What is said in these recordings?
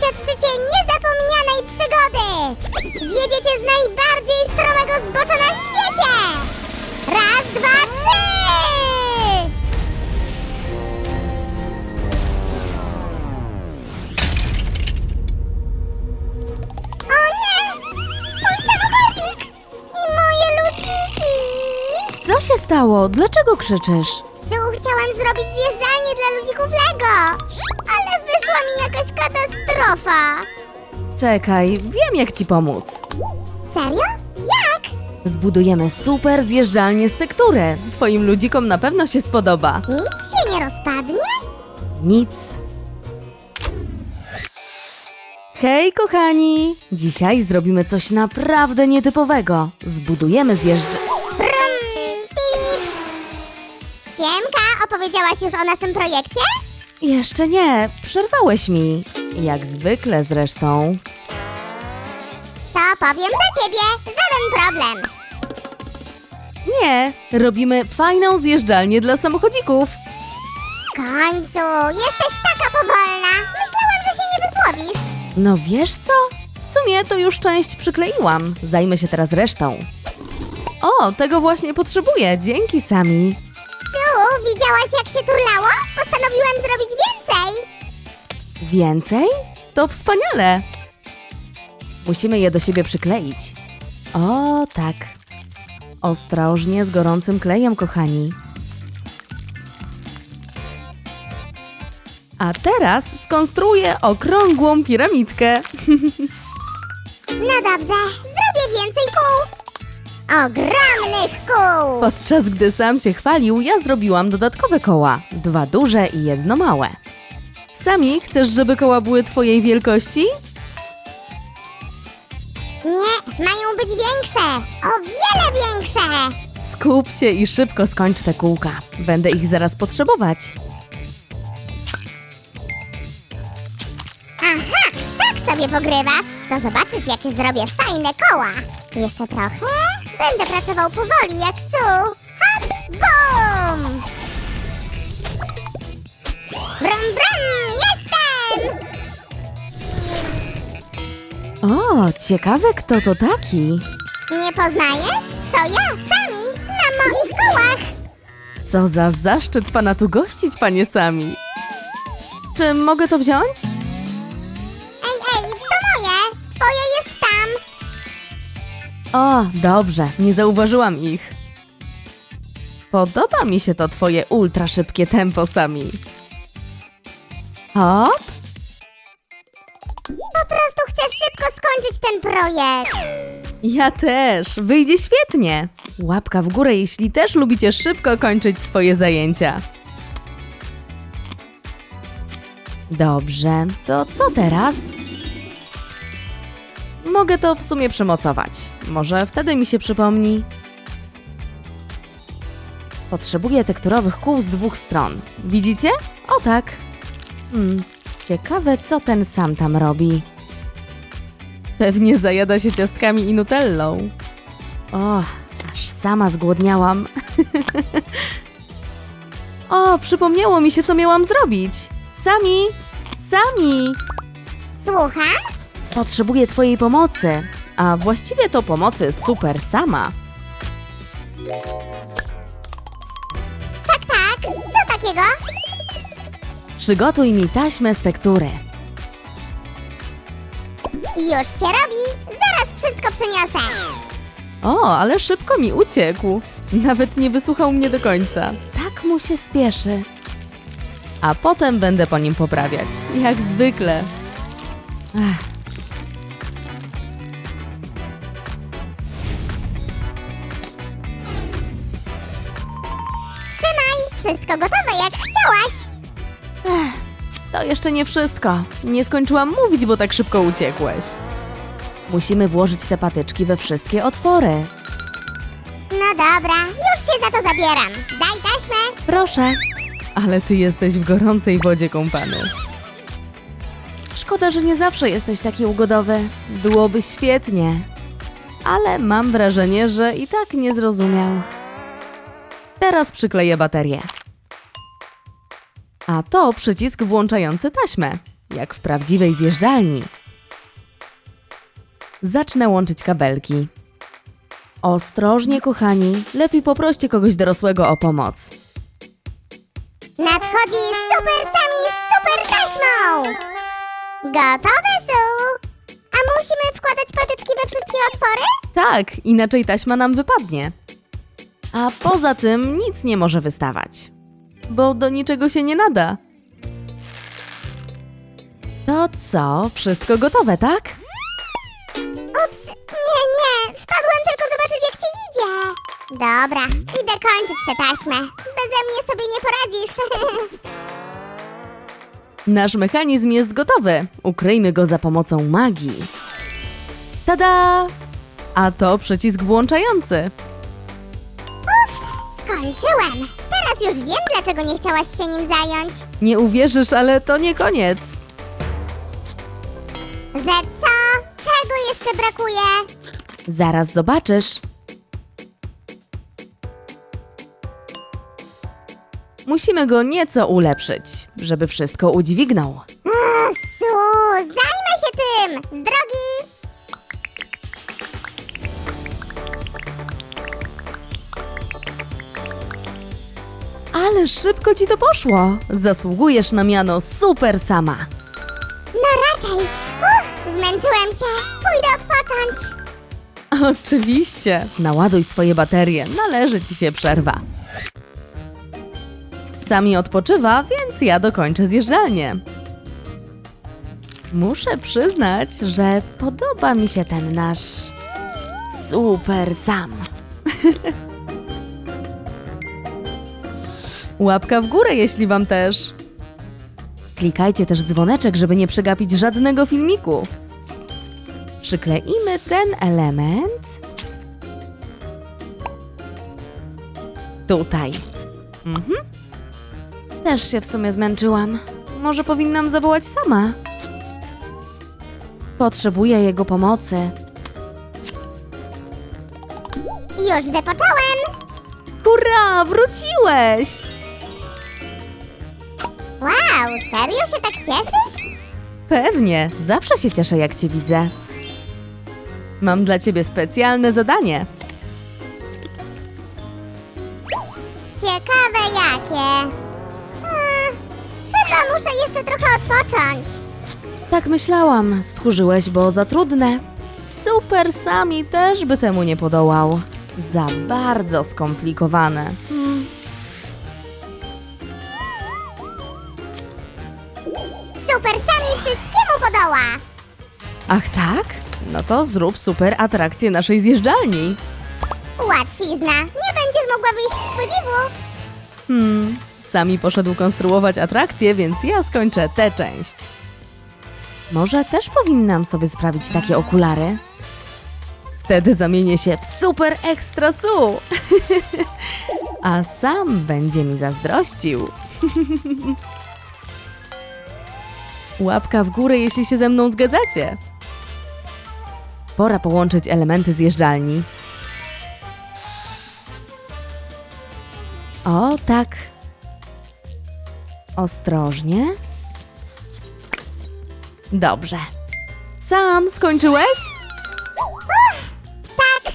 doświadczycie niezapomnianej przygody! Zjedziecie z najbardziej stromego zbocza na świecie! Raz, dwa, trzy! O nie! Mój samochodzik! I moje ludziki! Co się stało? Dlaczego krzyczysz? Su, chciałam zrobić zjeżdżalnię dla ludzików Lego, ale wyszła mi jakaś katastrofa. Czekaj, wiem jak ci pomóc. Serio? Jak? Zbudujemy super zjeżdżalnię z tektury. Twoim ludzikom na pewno się spodoba. Nic się nie rozpadnie? Nic. Hej, kochani! Dzisiaj zrobimy coś naprawdę nietypowego. Zbudujemy zjeżdż... Brum, pip. Siemka, opowiedziałaś już o naszym projekcie? Jeszcze nie, przerwałeś mi. Jak zwykle zresztą. To powiem za ciebie, żaden problem. Nie, robimy fajną zjeżdżalnię dla samochodzików. W końcu, jesteś taka powolna. Myślałam, że się nie wysłowisz. No wiesz co? W sumie to już część przykleiłam. Zajmę się teraz resztą. O, tego właśnie potrzebuję. Dzięki, Sami. Widziałaś jak się turlało? Postanowiłam zrobić więcej. Więcej? To wspaniale. Musimy je do siebie przykleić. O, tak. Ostrożnie z gorącym klejem, kochani. A teraz skonstruuję okrągłą piramidkę. No dobrze. Ogromnych kół. Podczas gdy sam się chwalił, ja zrobiłam dodatkowe koła. Dwa duże i jedno małe. Sami chcesz, żeby koła były twojej wielkości? Nie, mają być większe. O wiele większe. Skup się i szybko skończ te kółka. Będę ich zaraz potrzebować. Aha, tak sobie pogrywasz. To zobaczysz, jakie zrobię fajne koła. Jeszcze trochę. Będę pracował powoli jak su. Hop, bum! Brum, brum, jestem! O, ciekawe kto to taki. Nie poznajesz? To ja, Sami, na moich kołach. Co za zaszczyt pana tu gościć, panie Sami. Czy mogę to wziąć? Ej, ej, to moje. Twoje jest tam. O, dobrze, nie zauważyłam ich. Podoba mi się to twoje ultra szybkie tempo, Sami. Hop, Po prostu chcę szybko skończyć ten projekt. ja też. Wyjdzie świetnie. Łapka w górę, jeśli też lubicie szybko kończyć swoje zajęcia. Dobrze, to co teraz? Mogę to w sumie przemocować. Może wtedy mi się przypomni. Potrzebuję tekturowych kół z dwóch stron. Widzicie? O tak. Hmm, ciekawe, co ten sam tam robi. Pewnie zajada się ciastkami i nutellą. O, aż sama zgłodniałam. o, przypomniało mi się, co miałam zrobić. Sami, Sami, Słucham? Potrzebuję twojej pomocy. A właściwie to pomocy super sama. Tak, tak. Co takiego? Przygotuj mi taśmę z tektury. Już się robi. Zaraz wszystko przyniosę. O, ale szybko mi uciekł. Nawet nie wysłuchał mnie do końca. Tak mu się spieszy. A potem będę po nim poprawiać, jak zwykle. Ech. Wszystko gotowe jak chciałaś. To jeszcze nie wszystko. Nie skończyłam mówić, bo tak szybko uciekłeś. Musimy włożyć te patyczki we wszystkie otwory. No dobra, już się za to zabieram. Daj taśmę. Proszę. Ale ty jesteś w gorącej wodzie kąpany. Szkoda, że nie zawsze jesteś taki ugodowy. Byłoby świetnie. Ale mam wrażenie, że i tak nie zrozumiał. Teraz przykleję baterię. A to przycisk włączający taśmę. jak w prawdziwej zjeżdżalni. Zacznę łączyć kabelki. Ostrożnie, kochani, lepiej poproście kogoś dorosłego o pomoc. Nadchodzi super sami z super taśmą! Gotowe są! A musimy wkładać patyczki we wszystkie otwory? Tak, inaczej taśma nam wypadnie. A poza tym nic nie może wystawać, bo do niczego się nie nada. To co? Wszystko gotowe, tak? Ups, nie, nie, wpadłem tylko zobaczyć jak ci idzie. Dobra, idę kończyć tę taśmę. Beze mnie sobie nie poradzisz. Nasz mechanizm jest gotowy. Ukryjmy go za pomocą magii. Tada! A to przycisk włączający. Skończyłem. Teraz już wiem, dlaczego nie chciałaś się nim zająć. Nie uwierzysz, ale to nie koniec. Że co? Czego jeszcze brakuje? Zaraz zobaczysz. Musimy go nieco ulepszyć, żeby wszystko udźwignął. Ale szybko ci to poszło. Zasługujesz na miano super sama. No raczej. Uff, zmęczyłem się. Pójdę odpocząć. Oczywiście. Naładuj swoje baterie, należy ci się przerwa. Sami odpoczywa, więc ja dokończę zjeżdżalnię. Muszę przyznać, że podoba mi się ten nasz super sam. Łapka w górę, jeśli wam też. Klikajcie też dzwoneczek, żeby nie przegapić żadnego filmiku. Przykleimy ten element tutaj. Mhm. Też się w sumie zmęczyłam. Może powinnam zawołać sama. Potrzebuję jego pomocy. Już wypocząłem. Hurra, wróciłeś! Wow, serio się tak cieszysz? Pewnie, zawsze się cieszę, jak cię widzę. Mam dla ciebie specjalne zadanie. Ciekawe jakie. Hmm, chyba muszę jeszcze trochę odpocząć. Tak myślałam, stchórzyłeś, bo za trudne. Super Sami też by temu nie podołał. Za bardzo skomplikowane. Ach tak? No to zrób super atrakcję naszej zjeżdżalni. Łatwizna. Nie będziesz mogła wyjść z podziwu. Hmm, Sami poszedł konstruować atrakcję, więc ja skończę tę część. Może też powinnam sobie sprawić takie okulary? Wtedy zamienię się w super ekstra su. A sam będzie mi zazdrościł. Łapka w górę, jeśli się ze mną zgadzacie. Pora połączyć elementy zjeżdżalni. O, tak. Ostrożnie. Dobrze. Sam skończyłeś? Tak,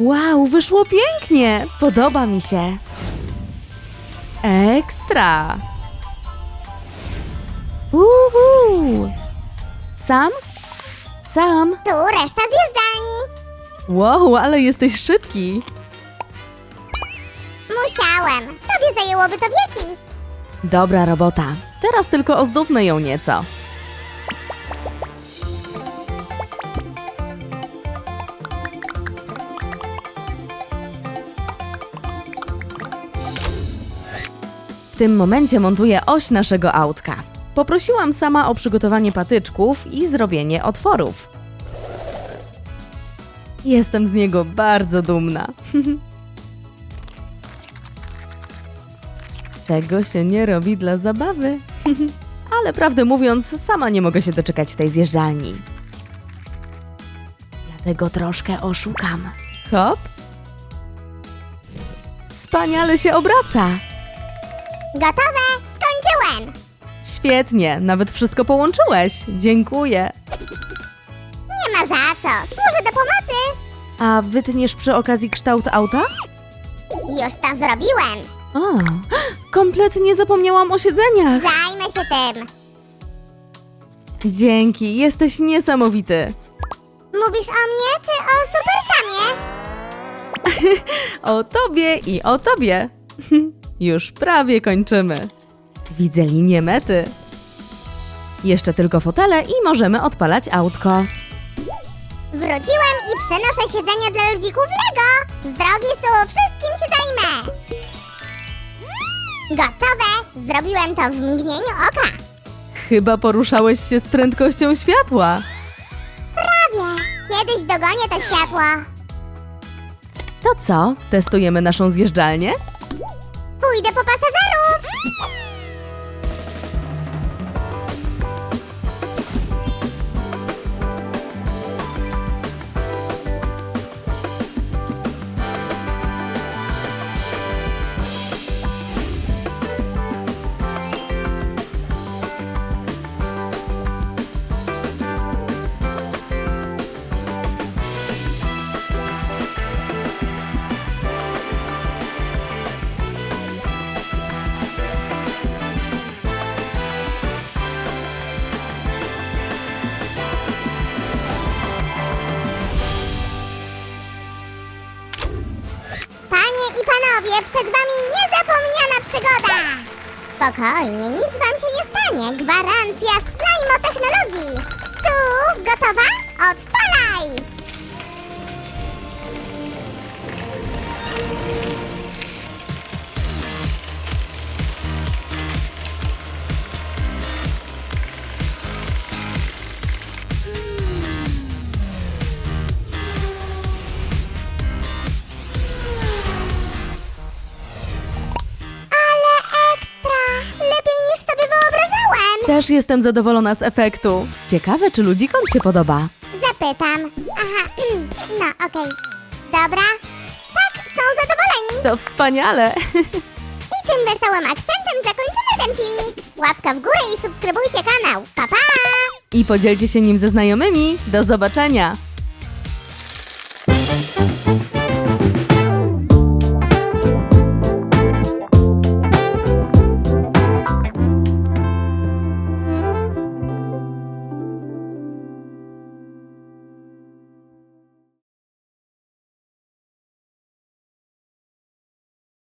Wow, wyszło pięknie! Podoba mi się. Ekstra! Uhu! Sam? Sam? tu reszta zjeżdżalni. Wow, ale jesteś szybki! Musiałem. Tobie zajęłoby to wieki. Dobra robota. Teraz tylko ozdóbmy ją nieco. W tym momencie montuję oś naszego autka. Poprosiłam sama o przygotowanie patyczków i zrobienie otworów. Jestem z niego bardzo dumna. Czego się nie robi dla zabawy. Ale prawdę mówiąc, sama nie mogę się doczekać tej zjeżdżalni. Dlatego troszkę oszukam. Hop. Wspaniale się obraca. Gotowe? Świetnie, nawet wszystko połączyłeś. Dziękuję. Nie ma za co. Służę do pomocy. A wytniesz przy okazji kształt auta? Już to zrobiłem. A, kompletnie zapomniałam o siedzeniach. Zajmę się tym. Dzięki, jesteś niesamowity. Mówisz o mnie czy o Super Samie? O tobie i o tobie. Już prawie kończymy. Widzę linię mety. Jeszcze tylko fotele i możemy odpalać autko. Wróciłem i przenoszę siedzenia dla ludzików Lego. Z drogi Su, wszystkim się zajmę. Gotowe. Zrobiłem to w mgnieniu oka. Chyba poruszałeś się z prędkością światła. Prawie. Kiedyś dogonię to światło. To co? Testujemy naszą zjeżdżalnię? Pójdę po pasażerów. Przed wami niezapomniana przygoda! Spokojnie, nic wam się nie stanie. Gwarancja slajmo technologii. Su, gotowa? Odpalaj! Też jestem zadowolona z efektu. Ciekawe, czy ludzikom się podoba. Zapytam. Aha, no okej. Dobra. Tak, są zadowoleni. To wspaniale. I tym wesołym akcentem zakończymy ten filmik. Łapka w górę i subskrybujcie kanał. Pa, pa! I podzielcie się nim ze znajomymi. Do zobaczenia.